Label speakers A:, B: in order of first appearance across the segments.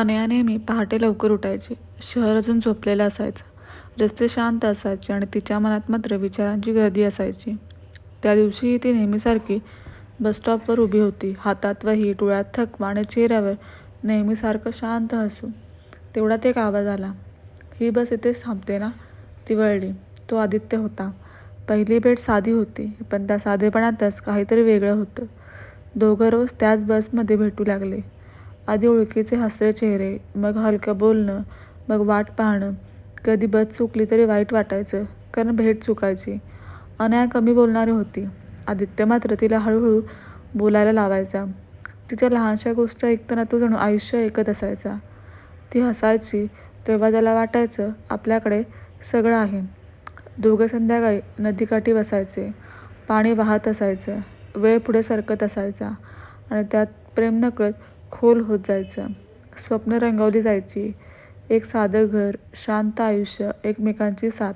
A: अनयाने नेहमी पहाटे लवकर उठायची. शहर अजून झोपलेलं असायचं. रस्ते शांत असायचे आणि तिच्या मनात मात्र विचारांची गर्दी असायची. त्या दिवशीही ती नेहमीसारखी बसस्टॉपवर उभी होती. हातात वही, डोळ्यात थकवा आणि चेहऱ्यावर नेहमीसारखं शांत हसू. तेवढ्यात एक आवाज आला. ही बस इथेच थांबते ना? ती वळली. तो आदित्य होता. पहिली भेट साधी होती, पण त्या साधेपणातच काहीतरी वेगळं होतं. दोघं रोज त्याच बसमध्ये भेटू लागले. आधी ओळखीचे हसरे चेहरे, मग हलकं बोलणं, मग वाट पाहणं. कधी बस चुकली तरी वाईट वाटायचं, कारण भेट चुकायची. अनया कमी बोलणारी होती. आदित्य मात्र तिला हळूहळू बोलायला लावायचा. तिच्या लहानशा गोष्टी ऐकताना तो जणू आयुष्य ऐकत असायचा. ती हसायची तेव्हा त्याला वाटायचं आपल्याकडे सगळं आहे. दोघं संध्याकाळी नदीकाठी बसायचे. पाणी वाहत असायचं. वेळ पुढे सरकत असायचा आणि त्यात प्रेम नकळत खोल होत जायचं. स्वप्न रंगवली जायची. एक साधं घर, शांत आयुष्य, एकमेकांची साथ.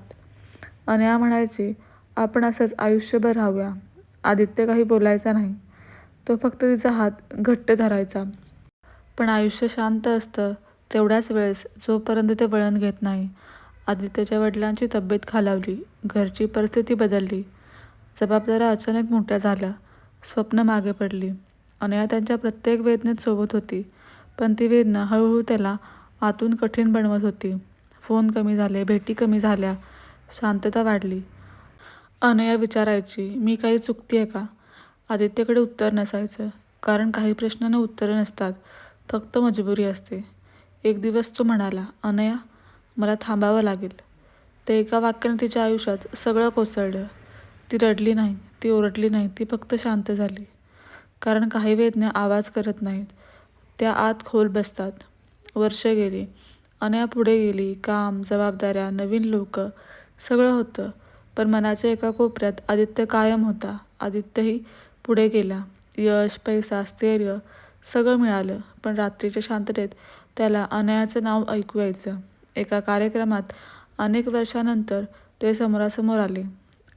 A: अनया म्हणायची, आपण असंच आयुष्यभर राहूया. आदित्य काही बोलायचा नाही. तो फक्त तिचा हात घट्ट धरायचा. पण आयुष्य शांत असतं तेवढ्याच वेळेस, जोपर्यंत ते वळण घेत नाही. आदित्यच्या वडिलांची तब्येत खालावली. घरची परिस्थिती बदलली. जबाबदाऱ्या अचानक मोठ्या झाल्या. स्वप्न मागे पडली. अनया त्यांच्या प्रत्येक वेदनेत सोबत होती. पण ती वेदना हळूहळू त्याला आतून कठीण बनवत होती. फोन कमी झाले, भेटी कमी झाल्या, शांतता वाढली. अनया विचारायची, मी काही चुकतेय का? आदित्यकडे उत्तर नसायचं. कारण काही प्रश्नांना उत्तरं नसतात, फक्त मजबुरी असते. एक दिवस तो म्हणाला, अनया, मला थांबावं लागेल. ते एका वाक्याने तिच्या आयुष्यात सगळं कोसळलं. ती रडली नाही, ती ओरडली नाही, ती फक्त शांत झाली. कारण काही वेदना आवाज करत नाहीत, त्या आत खोल बसतात. वर्ष गेली. अनया पुढे गेली. काम, जबाबदाऱ्या, नवीन लोकं, सगळं होतं. पण मनाच्या एका कोपऱ्यात आदित्य कायम होता. आदित्यही पुढे गेला. यश, पैसा, स्थैर्य सगळं मिळालं. पण रात्रीच्या शांततेत त्याला अनयाचं नाव ऐकू यायचं. एका कार्यक्रमात अनेक वर्षानंतर ते समोरासमोर आले.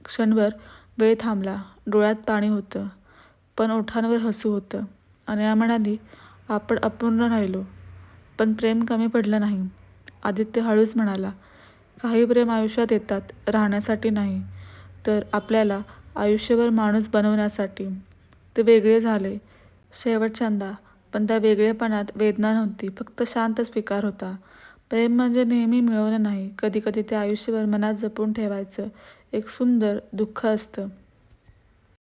A: क्षणभर वेळ थांबला. डोळ्यात पाणी होतं, पण ओठांवर हसू होतं. अनया म्हणाली, आपण अपूर्ण राहिलो, पण प्रेम कमी पडलं नाही. आदित्य हळूच म्हणाला, काही प्रेम आयुष्यात येतात राहण्यासाठी नाही, तर आपल्याला आयुष्यभर माणूस बनवण्यासाठी. ते वेगळे झाले. शेवटच्यांदा. पण त्या वेगळेपणात वेदना नव्हती, फक्त शांत स्वीकार होता. प्रेम म्हणजे नेहमी मिळवणं नाही. कधीकधी ते आयुष्यभर मनात जपून ठेवायचं एक सुंदर दुःख असतं.